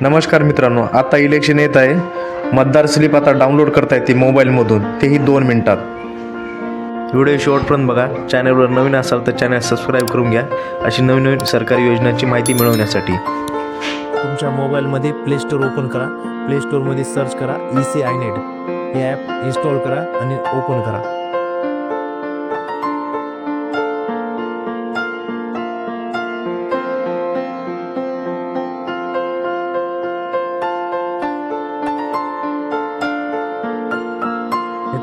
नमस्कार मित्रांनो आता इलेक्शन येत आहे. मतदार स्लिप आता डाउनलोड करता येते मोबाईलमधून तेही दोन मिनिटात. व्हिडिओ शेवटपर्यंत बघा. चॅनलवर नवीन असाल तर चॅनल सबस्क्राईब करून घ्या. अशी नवीन नवीन सरकारी योजनांची माहिती मिळवण्यासाठी. तुमच्या मोबाईलमध्ये प्ले स्टोअर ओपन करा. प्ले स्टोअरमध्ये सर्च करा. ई सी आय नेट हे ॲप इन्स्टॉल करा आणि ओपन करा.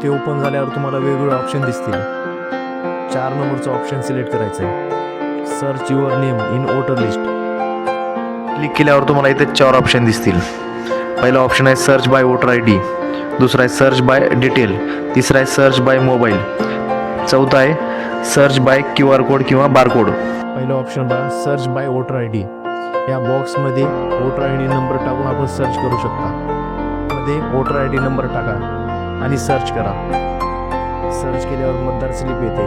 ते ओपन झाल्यावर तुम्हाला वेगवेगळे ऑप्शन दिसतील. चार नंबरचं ऑप्शन सिलेक्ट करायचं आहे search your name in voter list click केल्यावर तुम्हाला इथे चार ऑप्शन दिसतील. पहिला ऑप्शन आहे search by voter I D दुसरा आहे सर्च बाय डिटेल तिसरा आहे सर्च बाय मोबाईल चौथा आहे search by Q R code किंवा बारकोड पहिलं ऑप्शन बघा search by voter I D या बॉक्समध्ये वोटर आय डी नंबर टाकून आपण सर्च करू शकता. मध्ये वोटर आय डी नंबर टाका. आणि सर्च करा. सर्च केल्यावर मतदार स्लिप येते.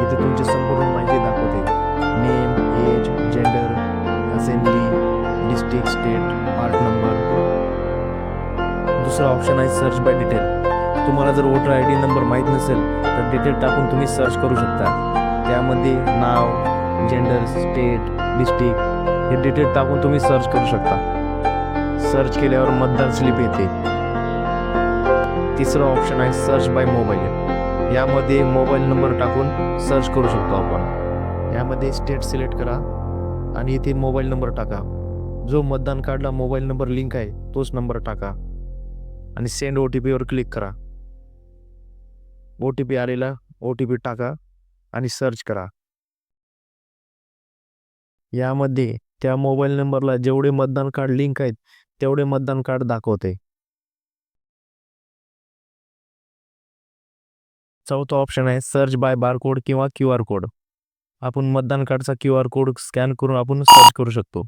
इथे तुमची संपूर्ण माहिती दाखवते. Name age gender assembly district state part number दुसरा ऑप्शन आहे सर्च बाय डिटेल तुम्हाला जर वोटर आय डी नंबर माहीत नसेल तर डिटेल टाकून तुम्ही सर्च करू शकता. त्यामध्ये नाव जेंडर स्टेट डिस्ट्रिक्ट हे डिटेल टाकून तुम्ही सर्च करू शकता. सर्च केल्यावर मतदार स्लिप येते. तिसरं ऑप्शन आहे सर्च बाय मोबाईल यामध्ये मोबाईल नंबर टाकून सर्च करू शकतो आपण. यामध्ये स्टेट सिलेक्ट करा आणि इथे मोबाईल नंबर टाका. जो मतदान कार्डला मोबाईल नंबर लिंक आहे तोच नंबर टाका. आणि सेंड ओ टी पीवर क्लिक करा. ओ टी पी आलेला ओ टी पी टाका आणि सर्च करा. यामध्ये त्या मोबाईल नंबरला जेवढे मतदान कार्ड लिंक आहेत तेवढे मतदान कार्ड दाखवते. चौथा ऑप्शन आहे सर्च बाय बारकोड किंवा क्यू आर कोड आपण मतदान कार्डचा क्यू आर कोड स्कॅन करून आपण सर्च करू शकतो.